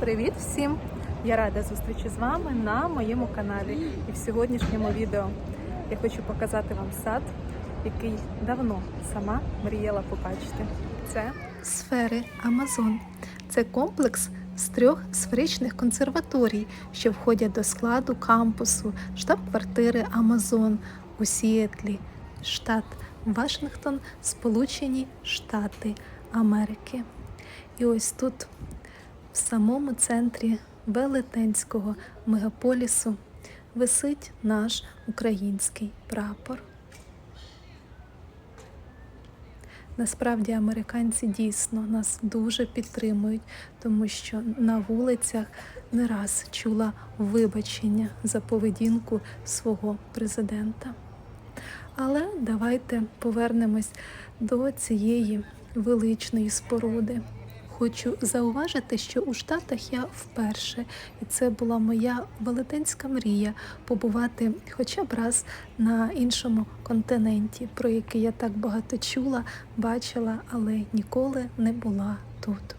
Привіт всім! Я рада зустрічі з вами на моєму каналі. І в сьогоднішньому відео я хочу показати вам сад, який давно сама мріяла побачити. Це Сфери Амазон. Це комплекс з трьох сферичних консерваторій, що входять до складу кампусу штаб-квартири Амазон у Сіетлі, штат Вашингтон, Сполучені Штати Америки. І ось тут, в самому центрі велетенського мегаполісу, висить наш український прапор. Насправді американці дійсно нас дуже підтримують, тому що на вулицях не раз чула вибачення за поведінку свого президента. Але давайте повернемось до цієї величної споруди. Хочу зауважити, що у Штатах я вперше, і це була моя велетенська мрія побувати хоча б раз на іншому континенті, про який я так багато чула, бачила, але ніколи не була тут.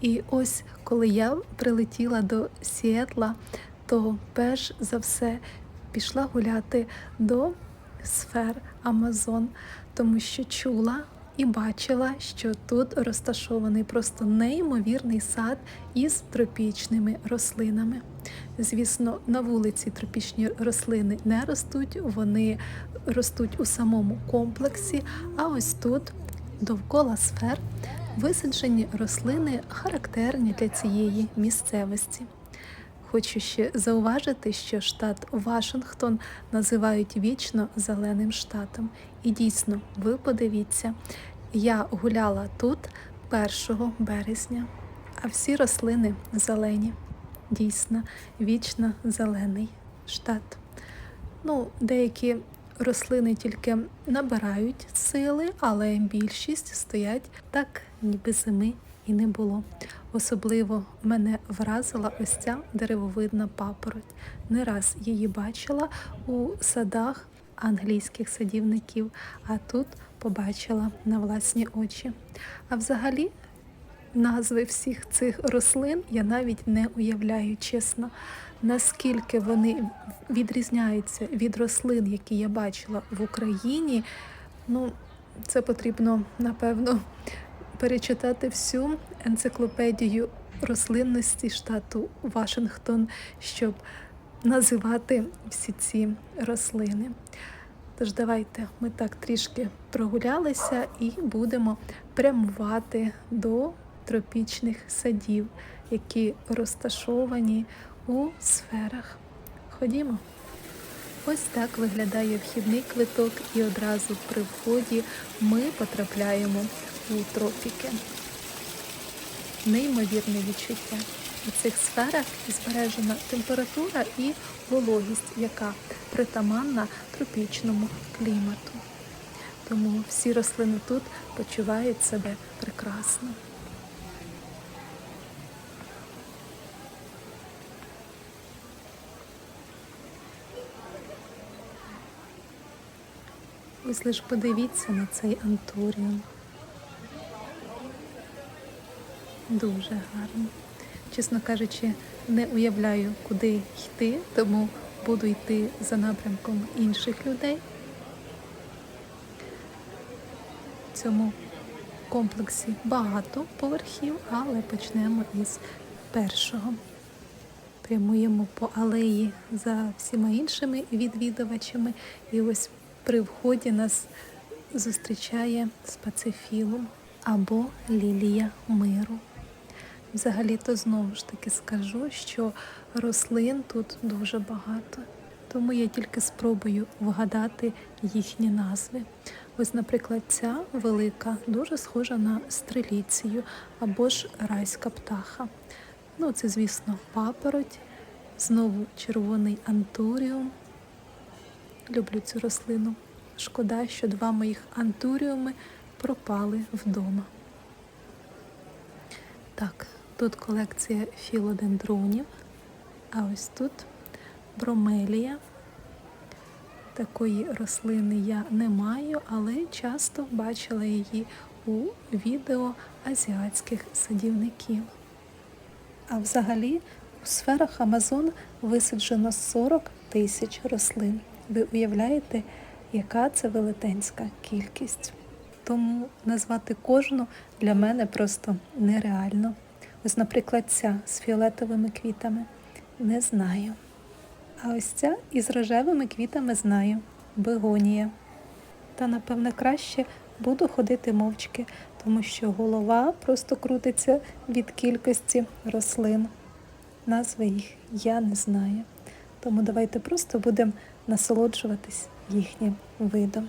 І ось коли я прилетіла до Сіетла, то перш за все пішла гуляти до сфер Амазон, тому що чула і бачила, що тут розташований просто неймовірний сад із тропічними рослинами. Звісно, на вулиці тропічні рослини не ростуть, вони ростуть у самому комплексі, а ось тут, довкола сфер, висаджені рослини характерні для цієї місцевості. Хочу ще зауважити, що штат Вашингтон називають вічно зеленим штатом. І дійсно, ви подивіться, я гуляла тут 1 березня, а всі рослини зелені. Дійсно, вічно зелений штат. Ну, деякі рослини тільки набирають сили, але більшість стоять так, ніби зими і не було. Особливо мене вразила ось ця деревовидна папороть. Не раз її бачила у садах англійських садівників, а тут побачила на власні очі. А взагалі, назви всіх цих рослин я навіть не уявляю чесно, наскільки вони відрізняються від рослин, які я бачила в Україні. Ну, це потрібно напевно перечитати всю енциклопедію рослинності штату Вашингтон, щоб називати всі ці рослини. Тож давайте ми так трішки прогулялися і будемо прямувати до тропічних садів, які розташовані у сферах. Ходімо. Ось так виглядає вхідний квиток, і одразу при вході ми потрапляємо у тропіки. Неймовірне відчуття. У цих сферах збережена температура і вологість, яка притаманна тропічному клімату. Тому всі рослини тут почувають себе прекрасно. Ось лише подивіться на цей антуріум. Дуже гарно. Чесно кажучи, не уявляю, куди йти, тому буду йти за напрямком інших людей. В цьому комплексі багато поверхів, але почнемо із першого. Прямуємо по алеї за всіма іншими відвідувачами. І ось при вході нас зустрічає спацифілум або лілія миру. Взагалі-то знову ж таки скажу, що рослин тут дуже багато, тому я тільки спробую вгадати їхні назви. Ось, наприклад, ця велика дуже схожа на стреліцію або ж райська птаха. Ну, це, звісно, папороть, знову червоний антуріум. Люблю цю рослину. Шкода, що два моїх антуріуми пропали вдома. Так, тут колекція філодендронів, а ось тут бромелія. Такої рослини я не маю, але часто бачила її у відео азіатських садівників. А взагалі у сферах Амазон висаджено 40 тисяч рослин. Ви уявляєте, яка це велетенська кількість? Тому назвати кожну для мене просто нереально. Ось, наприклад, ця з фіолетовими квітами не знаю. А ось ця із рожевими квітами знаю бегонія. Та напевне краще буду ходити мовчки, тому що голова просто крутиться від кількості рослин. Назви їх я не знаю. Тому давайте просто будемо насолоджуватись їхнім видом.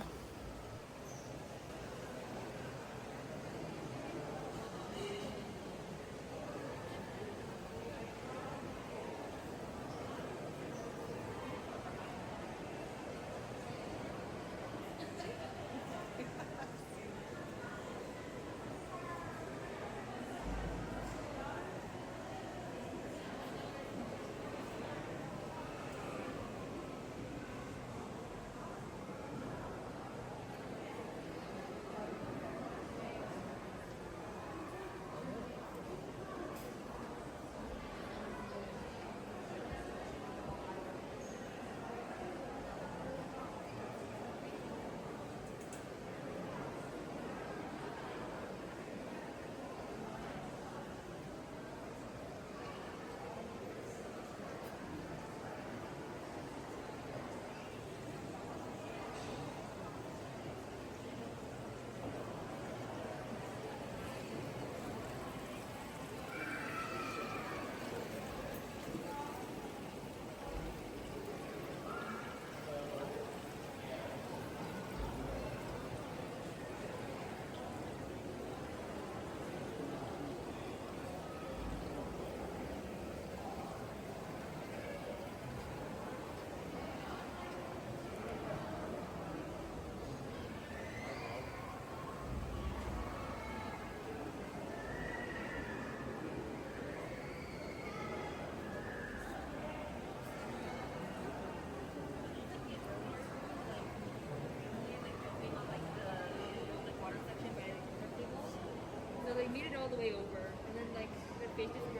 Made it all the way over, and then like the faces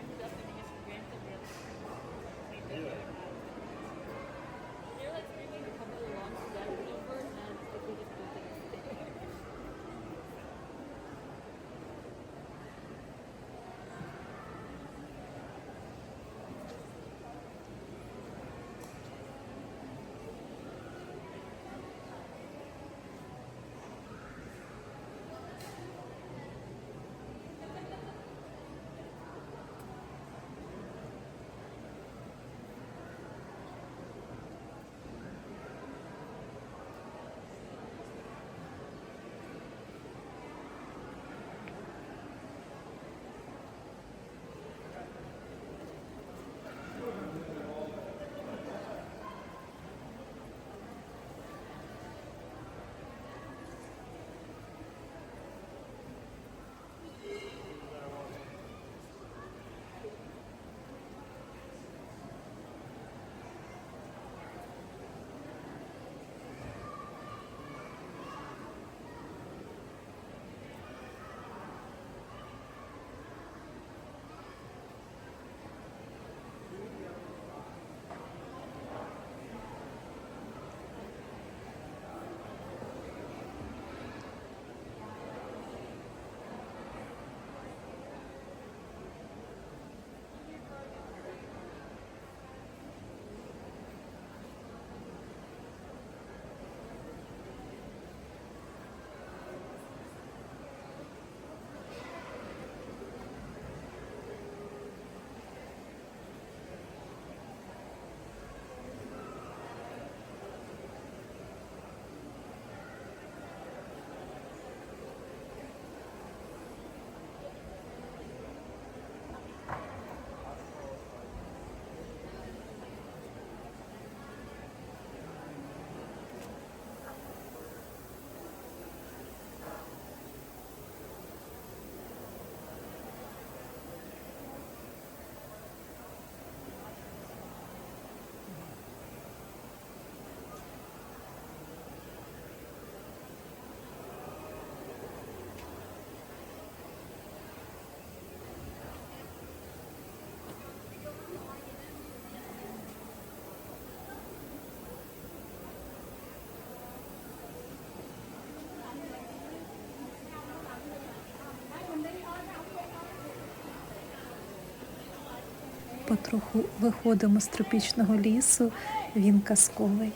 потроху виходимо з тропічного лісу, він казковий.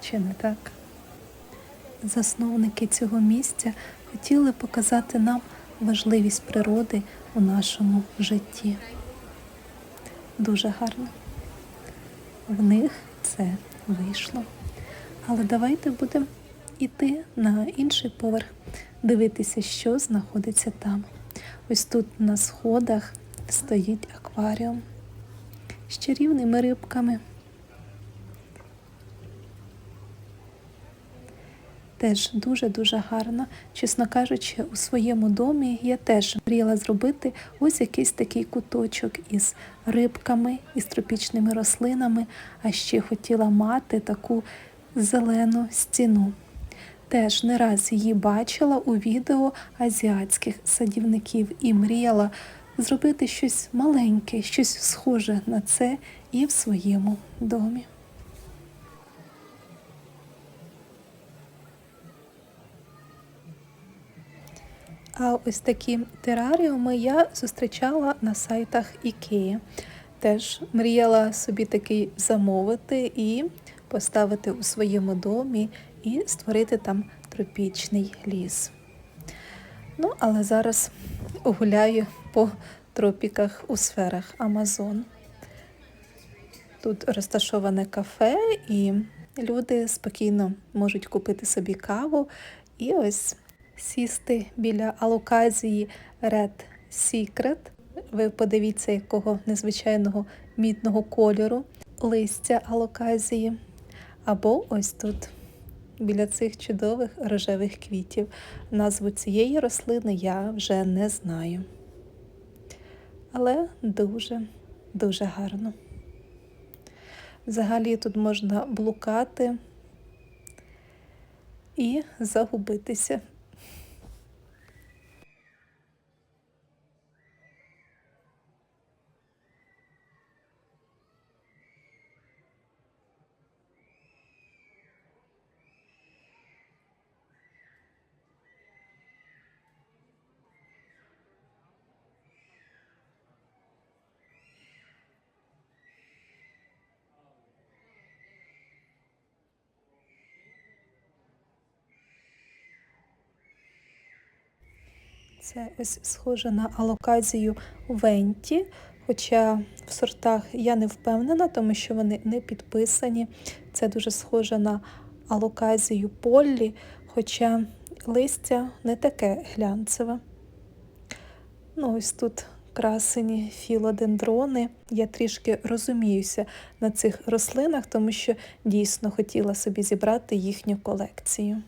Чи не так? Засновники цього місця хотіли показати нам важливість природи у нашому житті. Дуже гарно. В них це вийшло. Але давайте будемо йти на інший поверх, дивитися, що знаходиться там. Ось тут на сходах стоїть акваріум з чарівними рибками. Теж дуже-дуже гарно. Чесно кажучи, у своєму домі я теж мріяла зробити ось якийсь такий куточок із рибками, із тропічними рослинами, а ще хотіла мати таку зелену стіну. Теж не раз її бачила у відео азіатських садівників і мріяла зробити щось маленьке, щось схоже на це і в своєму домі. А ось такі тераріуми я зустрічала на сайтах Ікеї. Теж мріяла собі такий замовити і поставити у своєму домі і створити там тропічний ліс. Ну, але зараз гуляю по тропіках у сферах Амазон. Тут розташоване кафе, і люди спокійно можуть купити собі каву і ось сісти біля алоказії Red Secret. Ви подивіться, якого незвичайного мідного кольору листя алоказії. Або ось тут, біля цих чудових рожевих квітів. Назву цієї рослини я вже не знаю. Але дуже, дуже гарно. Взагалі тут можна блукати і загубитися. Це ось схоже на алоказію Венті, хоча в сортах я не впевнена, тому що вони не підписані. Це дуже схоже на алоказію Поллі, хоча листя не таке глянцеве. Ну, ось тут красені філодендрони. Я трішки розуміюся на цих рослинах, тому що дійсно хотіла собі зібрати їхню колекцію.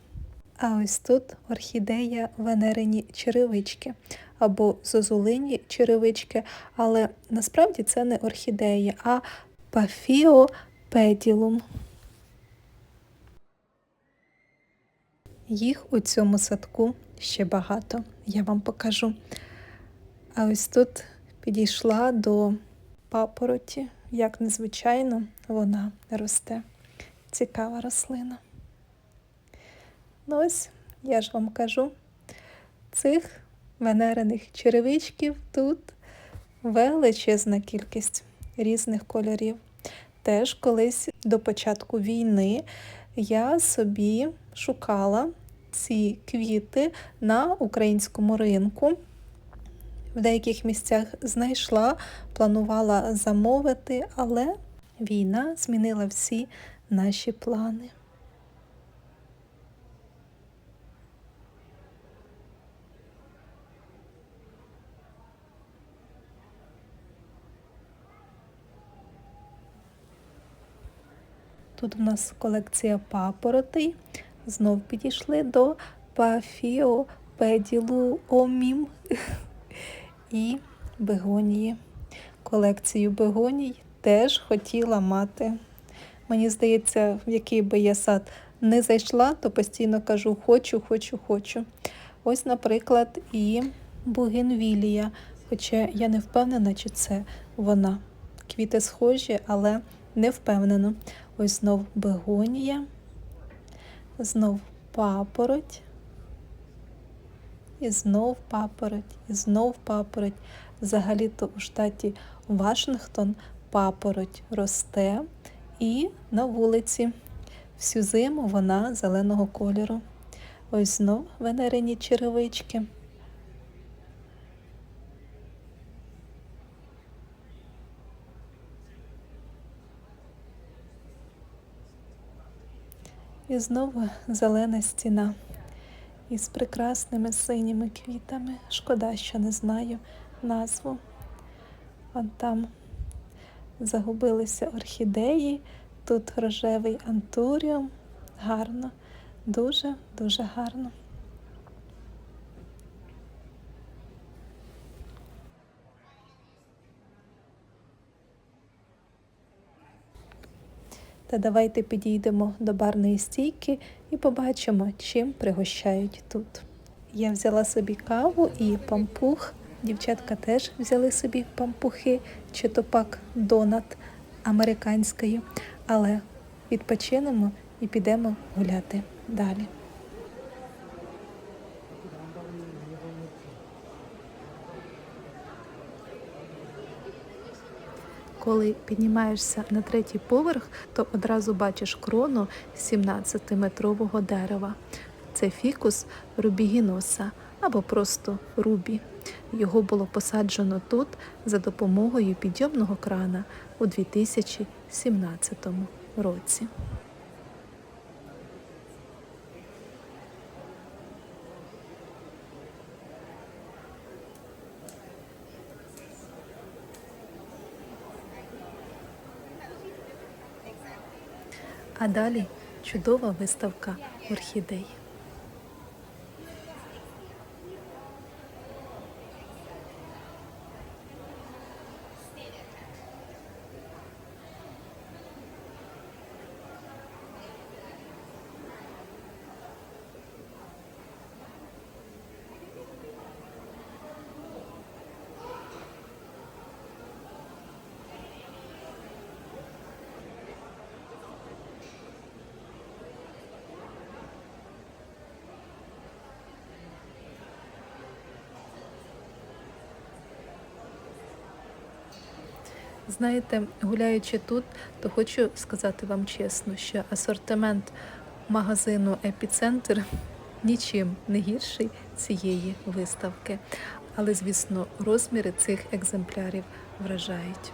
А ось тут орхідея венерині черевички або зозулині черевички, але насправді це не орхідея, а пафіопеділум. Їх у цьому садку ще багато, я вам покажу. А ось тут підійшла до папороті, як незвичайно вона росте. Цікава рослина. Ну ось, я ж вам кажу, цих венерених черевичків тут величезна кількість різних кольорів. Теж колись до початку війни я собі шукала ці квіти на українському ринку. В деяких місцях знайшла, планувала замовити, але війна змінила всі наші плани. Тут у нас колекція папоротей. Знов підійшли до пафіопеділуомім і бегонії. Колекцію бегоній теж хотіла мати. Мені здається, в який би я сад не зайшла, то постійно кажу хочу, хочу, хочу. Ось, наприклад, і бугенвілія. Хоча я не впевнена, чи це вона. Квіти схожі, але не впевнена. Ось знов бегонія, знов папороть, і знов папороть, і знов папороть. Взагалі-то у штаті Вашингтон папороть росте і на вулиці. Всю зиму вона зеленого кольору. Ось знов венерині черевички. І знову зелена стіна із прекрасними синіми квітами. Шкода, що не знаю назву. Вон там загубилися орхідеї, тут рожевий антуріум. Гарно, дуже, дуже гарно. Та давайте підійдемо до барної стійки і побачимо, чим пригощають тут. Я взяла собі каву і пампух. Дівчатка теж взяли собі пампухи чи то пак донат американської. Але відпочинемо і підемо гуляти далі. Коли піднімаєшся на третій поверх, то одразу бачиш крону 17-метрового дерева. Це фікус рубігіноса або просто рубі. Його було посаджено тут за допомогою підйомного крана у 2017 році. Далі чудова виставка орхідей. Знаєте, гуляючи тут, то хочу сказати вам чесно, що асортимент магазину Епіцентр нічим не гірший цієї виставки. Але, звісно, розміри цих екземплярів вражають.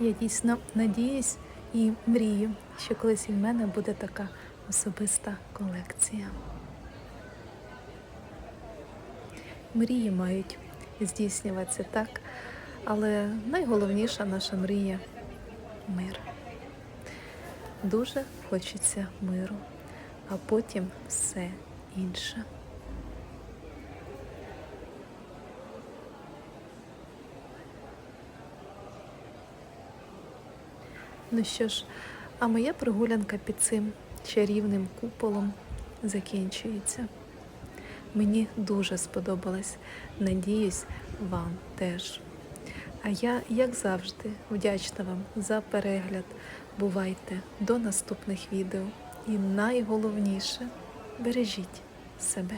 Я дійсно надіюсь і мрію, що колись і в мене буде така особиста колекція. Мрії мають здійснюватися так, але найголовніша наша мрія мир. Дуже хочеться миру, а потім все інше. Ну що ж, а моя прогулянка під цим чарівним куполом закінчується. Мені дуже сподобалось. Надіюсь, вам теж. А я, як завжди, вдячна вам за перегляд. Бувайте до наступних відео. І найголовніше бережіть себе.